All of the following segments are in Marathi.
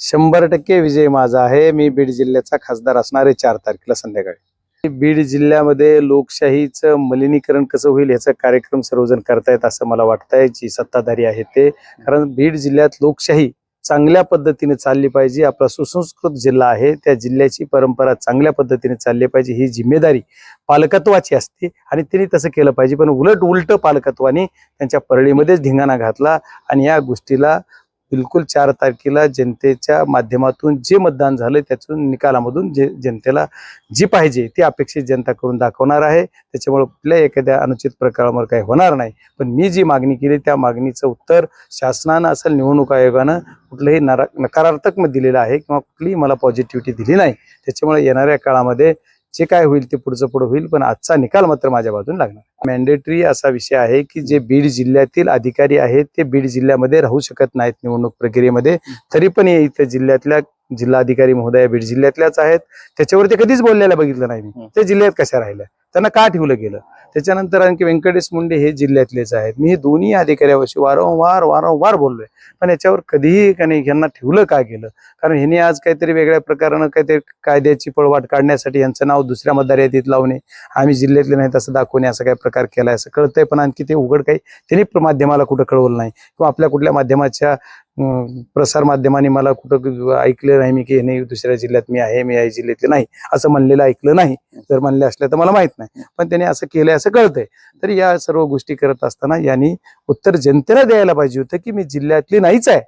शंभर टक्के विजय माझा आहे. मी बीड जिल्ह्याचा खासदार असणार आहे चार तारखेला संध्याकाळी. बीड जिल्ह्यामध्ये लोकशाहीचं मलिनीकरण कसं होईल याचा कार्यक्रम सर्वजण करतायत असं मला वाटतंय. जी सत्ताधारी आहे ते. कारण बीड जिल्ह्यात लोकशाही चांगल्या पद्धतीने चालली पाहिजे. आपला सुसंस्कृत जिल्हा आहे. त्या जिल्ह्याची परंपरा चांगल्या पद्धतीने चालली पाहिजे. ही जिम्मेदारी पालकत्वाची असते आणि त्यांनी तसं केलं पाहिजे. पण उलट उलट पालकत्वाने त्यांच्या परळीमध्येच धिंगाणा घातला आणि या गोष्टीला बिलकुल चार तारखेला जनतेच्या माध्यमातून जे मतदान झालं त्यातून निकालामधून जे जनतेला जी पाहिजे ती अपेक्षित जनता करून दाखवणार आहे. त्याच्यामुळे कुठल्या एखाद्या अनुचित प्रकारावर काही होणार नाही. पण मी जी मागणी केली त्या मागणीचं उत्तर शासनानं असेल निवडणूक आयोगानं कुठलंही नरा नकारात्मक दिलेलं आहे किंवा कुठलीही मला पॉझिटिव्हिटी दिली नाही. त्याच्यामुळे येणाऱ्या काळामध्ये जे काय होईल ते पुढचं पुढं होईल पण आजचा निकाल मात्र माझ्या बाजून लागणार. मॅन्डेटरी असा विषय आहे की जे बीड जिल्ह्यातील अधिकारी आहेत ते बीड जिल्ह्यामध्ये राहू शकत नाहीत निवडणूक प्रक्रियेमध्ये. तरी पण इथं जिल्ह्यातल्या जिल्हाधिकारी महोदया बीड जिल्ह्यातल्याच आहेत. त्याच्यावरती कधीच बोललेलं बघितलं नाही मी. ते जिल्ह्यात कशा राहिल्या? त्यांना का ठेवलं गेलं? त्याच्यानंतर आणखी व्यंकटेश मुंडे हे जिल्ह्यातलेच आहेत. मी हे दोन्ही अधिकाऱ्याविषयी वारंवार वारंवार बोललोय. पण याच्यावर कधीही का नाही यांना ठेवलं का गेलं? कारण ह्यांनी आज काहीतरी वेगळ्या प्रकारानं काहीतरी कायद्याची पळवाट काढण्यासाठी यांचं नाव दुसऱ्या मतदार यादीत लावणे आम्ही जिल्ह्यातले नाहीत असं दाखवणे असा काही प्रकार केलाय असं कळतंय. पण आणखी ते उघड काही त्यांनी प्र- माध्यमाला कुठं कळवलं नाही. किंवा आपल्या कुठल्या माध्यमाच्या प्रसारमाध्यमाने प्रसार माध्यमांनी मला कुठं ऐकलं नाही मी की नाही दुसऱ्या जिल्ह्यात मी आहे मी या जिल्ह्यातले नाही असं म्हणलेलं ऐकलं नाही. जर म्हणले असलं तर मला माहीत नाही. पण त्यांनी असं केलंय असं कळतंय. तर या सर्व गोष्टी करत असताना यांनी उत्तर जनतेला द्यायला पाहिजे होतं की मी जिल्ह्यातली नाहीच आहे.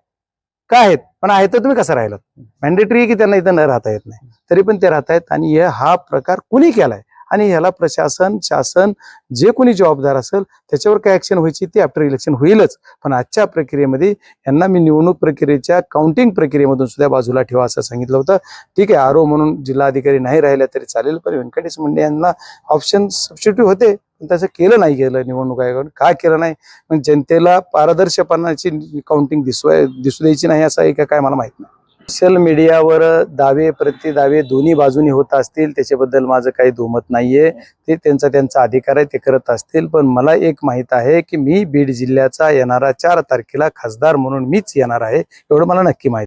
का आहेत? पण आहे तर तुम्ही कसं राहिलात? मॅन्डेटरी की त्यांना इथं न राहता येत नाही? तरी पण ते राहतायत आणि हा प्रकार कुणी केलाय? आणि ह्याला प्रशासन शासन जे कोणी जबाबदार असेल त्याच्यावर काय ऍक्शन व्हायची ती आफ्टर इलेक्शन होईलच. पण आजच्या प्रक्रियेमध्ये यांना मी निवडणूक प्रक्रियेच्या काउंटिंग प्रक्रियेमधून सुद्धा बाजूला ठेवा असं सांगितलं होतं. ठीक आहे आरो म्हणून जिल्हाधिकारी नाही राहिल्या तरी चालेल पण व्यंकटेश मुंडे यांना ऑप्शन सबस्टिट्यूट होते. पण तसं केलं नाही गेलं निवडणूक आयोगाने. का केलं नाही? पण जनतेला पारदर्शपणाची काउंटिंग दिसू दिसू द्यायची नाही असं आहे काय मला माहीत नाही. सोशल मीडियावर दावे प्रतिदावे दोन्ही बाजूनी होत असतील त्याच्याबद्दल माझं काही दुमत नाहीये. ते त्यांचा त्यांचा अधिकार आहे ते करत असतील. पण मला एक माहीत आहे की मी बीड जिल्ह्याचा येणारा चार तारखेला खासदार म्हणून मीच येणार आहे एवढं मला नक्की माहिती